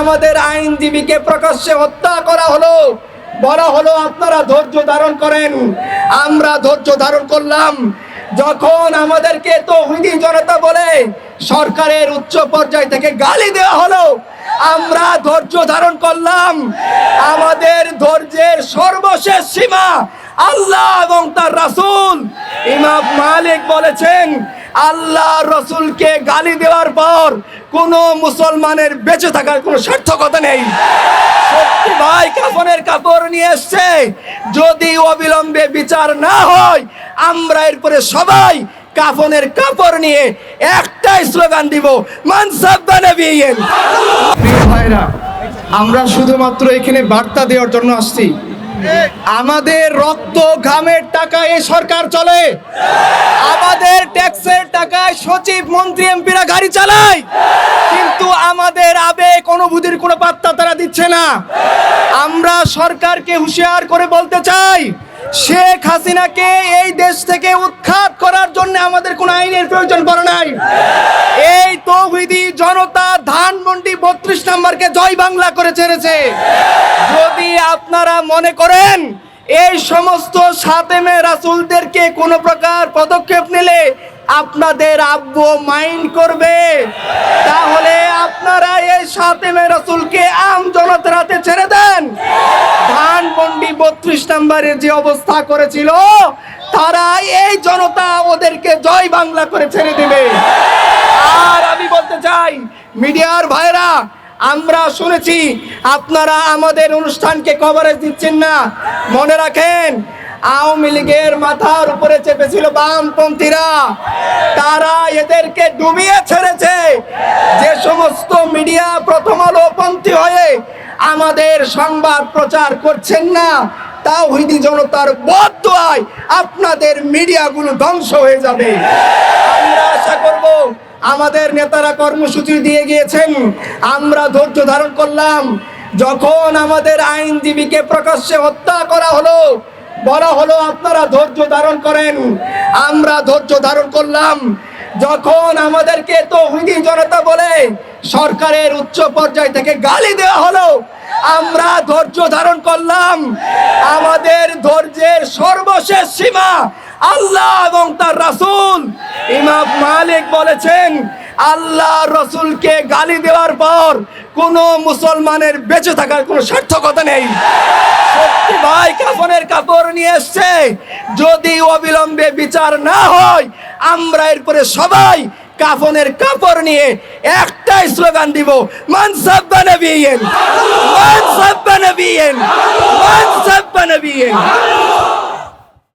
আমাদের আইনজীবীকে প্রকাশ্যে হত্যা করা হলো। বলা হলো, আপনারা ধৈর্য ধারণ করেন। আমরা ধৈর্য ধারণ করলাম। যখন আমাদেরকে তৌহিদি জনতা বলে, সরকারের উচ্চ পর্যায় থেকে গালি দেওয়া হলো, আমরা ধৈর্য ধারণ করলাম। আমাদের ধৈর্যের সর্বশেষ সীমা আল্লাহ এবং তার রাসূল ইমাম মালিক বলেছেন আল্লাহ রসুলকে গালি দেওয়ার পর কোনো মুসলমানের বেঁচে থাকার কোনো সার্থকতা নেই। সত্যি ভাই, কাফনের কাপড় নিয়ে এসছে। যদি অবিলম্বে বিচার না হয়, আমরা এরপরে সবাই কাফনের কাপড় নিয়ে একটাই স্লোগান দিব আমরা শুধুমাত্র এখানে বার্তা দেওয়ার জন্য আসছি। আমাদের রক্ত ঘামের টাকায় এই সরকার চলে। আমাদের ট্যাক্সের টাকায় সচিব, মন্ত্রী, এমপিরা গাড়ি চালায়। কিন্তু আমাদের আবেগ, অনুভূতির কোনো পাত্তা তারা দিচ্ছে না। আমরা সরকারকে হুঁশিয়ার করে বলতে চাই শেখ হাসিনাকে এই দেশ থেকে উৎখাত করার জন্য আমাদের কোনো আইনের প্রয়োজন পড়ে নাই। এই তৌহিদি জনতা ধানমন্ডি বত্রিশ নম্বরকে জয় বাংলা করে ছেড়েছে। যদি আপনারা মনে করেন, এই সমস্ত সাতেমে রাসুলদেরকে কোনো প্রকার পদক্ষেপ নিলে আপনাদের আব্বু মাইন্ড করবে। ধানমন্ডি বত্রিশ নম্বরের যে অবস্থা করেছিল তারা এই জনতা ওদেরকে জয় বাংলা করে ছেড়ে দেবে। আর আমি বলতে চাই, মিডিয়ার ভাইরা, আমরা শুনেছি, আপনারা আমাদের অনুষ্ঠানকে কভারেজ দিচ্ছেন না। মনে রাখেন, আওয়ামী লীগের মাথার উপরে চেপেছিল বামপন্থীরা। তারা এদেরকে ডুবিয়ে আমাদের সংবাদ প্রচার করছেন না, তাওহিদি জনতার বদয়ায় আপনাদের মিডিয়াগুলো ধ্বংস হয়ে যাবে। আমরা আশা করব আমাদের নেতারা কর্মসূচি দিয়ে গিয়েছেন, আমরা ধৈর্য ধারণ করলাম। যখন আমাদের আইনজীবীকে প্রকাশ্যে হত্যা করা হলো, বলা হলো, আপনারা ধৈর্য ধারণ করেন। আমরা ধৈর্য ধারণ করলাম। যখন আমাদেরকে তৌহিদি জনতা বলে, সরকারের উচ্চ পর্যায় থেকে গালি দেওয়া হলো, আমরা ধৈর্য ধারণ করলাম। আমাদের ধৈর্যের সর্বশেষ সীমা আল্লাহ এবং তার রাসুল ইমাম মালিক বলেছেন আল্লাহ রসুলকে গালি দেওয়ার পর কোনো মুসলমানের বেঁচে থাকার কোনো সার্থকতা নেই। সত্যি ভাই, কাফনের কাপড় নিয়ে এসছে। যদি অবিলম্বে বিচার না হয়, আমরা এরপরে সবাই কাফনের কাপড় নিয়ে একটাই স্লোগান দিব, মানসাব্বা নবিয়্যিন মানসাব্বা নবিয়্যিন মানসাব্বা নবিয়্যিন